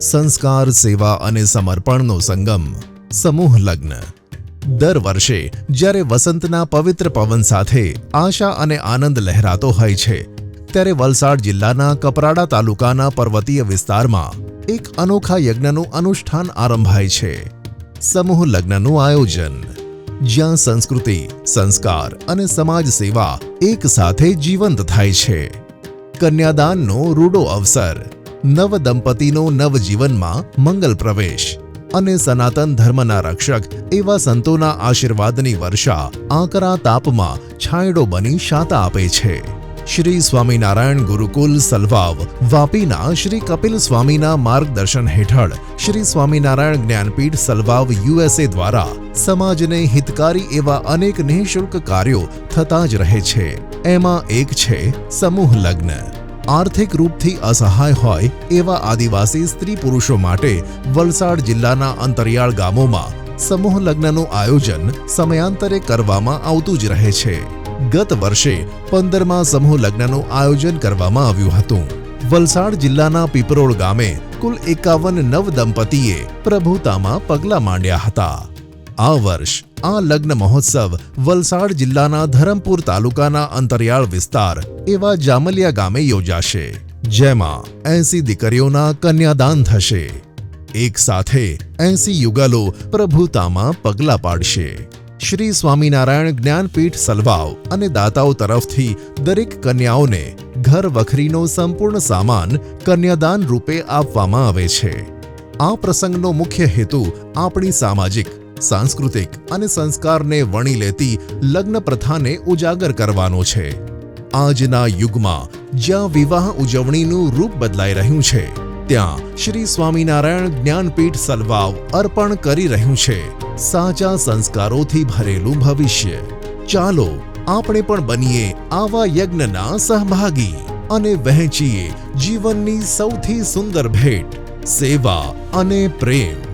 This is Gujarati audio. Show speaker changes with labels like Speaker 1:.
Speaker 1: સંસ્કાર, સેવા અને સમર્પણનો સંગમ, સમૂહ લગ્ન. દર વર્ષે, જ્યારે વસંતના પવિત્ર પવન સાથે આશા અને આનંદ લહેરાતો હોય છે, ત્યારે વલસાડ જિલ્લાના કપરાડા તાલુકાના પર્વતીય વિસ્તારમાં એક અનોખા યજ્ઞનું અનુષ્ઠાન આરંભાય છે. સમૂહ લગ્નનું આયોજન. જ્યાં સંસ્કૃતિ, સંસ્કાર અને સમાજ સેવા એક સાથે જીવંત થાય છે. કન્યાદાનનો રૂડો અવસર. નવ દંપતીનો નવજીવનમાં મંગલ પ્રવેશ. અને સનાતન ધર્મના રક્ષક એવા સંતોના આશીર્વાદની વર્ષા આકરા તાપમાં છાંયડો બની શાતા આપે છે. શ્રી સ્વામિનારાયણ ગુરુકુલ સલવાવ, વાપીના શ્રી કપિલ સ્વામીના માર્ગદર્શન હેઠળ શ્રી સ્વામિનારાયણ જ્ઞાનપીઠ સલવાવ યુએસએ દ્વારા સમાજને હિતકારી એવા અનેક નિઃશુલ્ક કાર્યો થતા જ રહે છે. એમાં એક છે સમૂહ લગ્ન. આર્થિક રૂપથી અસહાય હોય એવા આદિવાસી સ્ત્રી પુરુષો માટે વલસાડ જિલ્લાના અંતરિયાળ ગામોમાં સમૂહ લગ્નનું આયોજન સમયાંતરે કરવામાં આવતું જ રહે છે. ગત વર્ષે પંદરમાં સમૂહ લગ્નનું આયોજન કરવામાં આવ્યું હતું. વલસાડ જિલ્લાના પીપરોળ ગામે કુલ એકાવન નવ દંપતીએ પ્રભુતામાં પગલાં માંડ્યા હતા. આ વર્ષ આ લગ્ન મહોત્સવ વલસાડ જિલ્લાના ધરમપુર તાલુકાના અંતરિયાળ વિસ્તાર એવા જામલિયા ગામે યોજાશે. જેમાં એસી દીકરીઓના કન્યાદાન થશે. એક સાથે એસી યુગલો પ્રભુતામાં પગલાં પાડશે. શ્રી સ્વામિનારાયણ જ્ઞાનપીઠ સલવાવ અને દાતાઓ તરફથી દરેક કન્યાઓને ઘર વખરીનો સંપૂર્ણ સામાન કન્યાદાન રૂપે આપવામાં આવે છે. આ પ્રસંગનો મુખ્ય હેતુ આપણી સામાજિક સાંસ્કૃતિક અને સંસ્કારને વણી લેતી લગ્ન પ્રથાને ઉજાગર કરવાનો છે. આજના યુગમાં જ્યાં વિવાહ ઉજવણીનું રૂપ બદલાઈ રહ્યું છે, ત્યાં શ્રી સ્વામિનારાયણ જ્ઞાનપીઠ સલવાવ અર્પણ કરી રહ્યું છે. સાચા સંસ્કારોથી ભરેલું ભવિષ્ય. ચાલો આપણે પણ બનીએ આવા યજ્ઞના સહભાગી અને વહેંચીએ જીવનની સૌથી સુંદર ભેટ, સેવા અને પ્રેમ.